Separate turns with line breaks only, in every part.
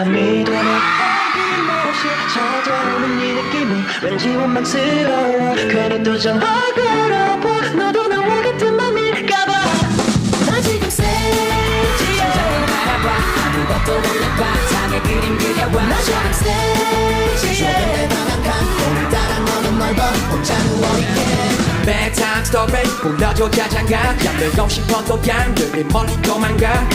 밤이 되면 어김없이 찾아오는 이 느낌이 왠지 원망스러워. 괜히 또 전화 걸어봐. 너도 나와 같은 맘일까봐. 나 지금 세지야.
바라봐 아무것도 모르는 바탕에 그림 그려와
나 지금 세지야.
오늘따라 너는 넓어 혼자 누워있게.
bedtime story 불러줘 자장가. 잠들고 싶어도 양들이 멀리 도망가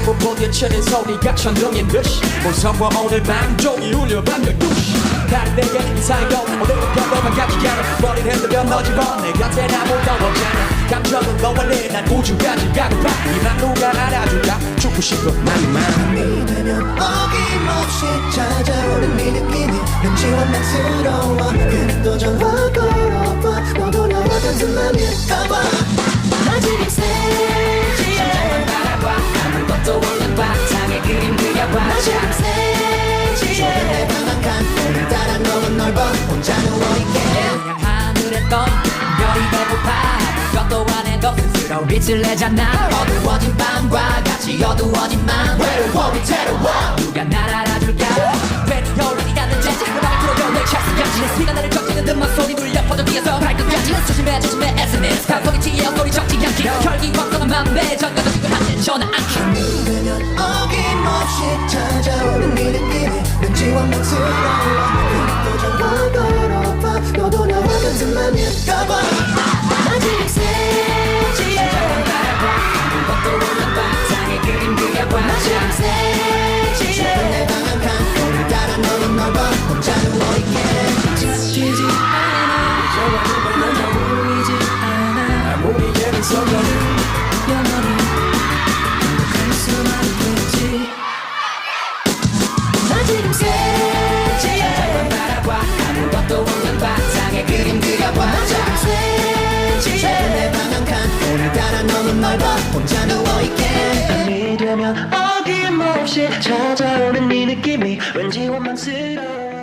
창문 부딪히는 소리가 천둥인 듯이. 무서워 오늘 밤 종이 울려 밤 12시. 다른 내게 인사이고 오늘은 평범한 않아 머리를 흔들며 너 집어 내 곁에 아무도 없잖아. 감정은 너와 내 난 우주까지 가고파. 이만 누가 알아줄까? 죽고 싶어 난만
밤이. 되면 어김없이 찾아오는 이 느낌이 괜히 또 전화 걸 넓어 혼자 누워있게
그냥 하늘에 떠 별이 배고파 것도 안 해 도 스스로 빛을 내잖아. 어두워진 밤과 같이 어두워진 맘
외로워 위태로워.
누가 날 알아줄까? 배터리 닿는 재즈 음악을 틀어줘 내 샷스 양치는 스피가 나를 꺾이는 듯만 소리 울려 퍼져 뒤에서 발끝까지 조심해 조심해 SNS 감성이 튀어 소리 적지 않게. 혈기 확성한 맘에 전가져지고 하는 전화 안키
밤이 되면 어김없이 찾아오는 이 느낌이 왠지 원망스러워 너도 나 혼자 누워있게.
밤이 되면 어김없이 찾아오는 이 느낌이 왠지 원망스러워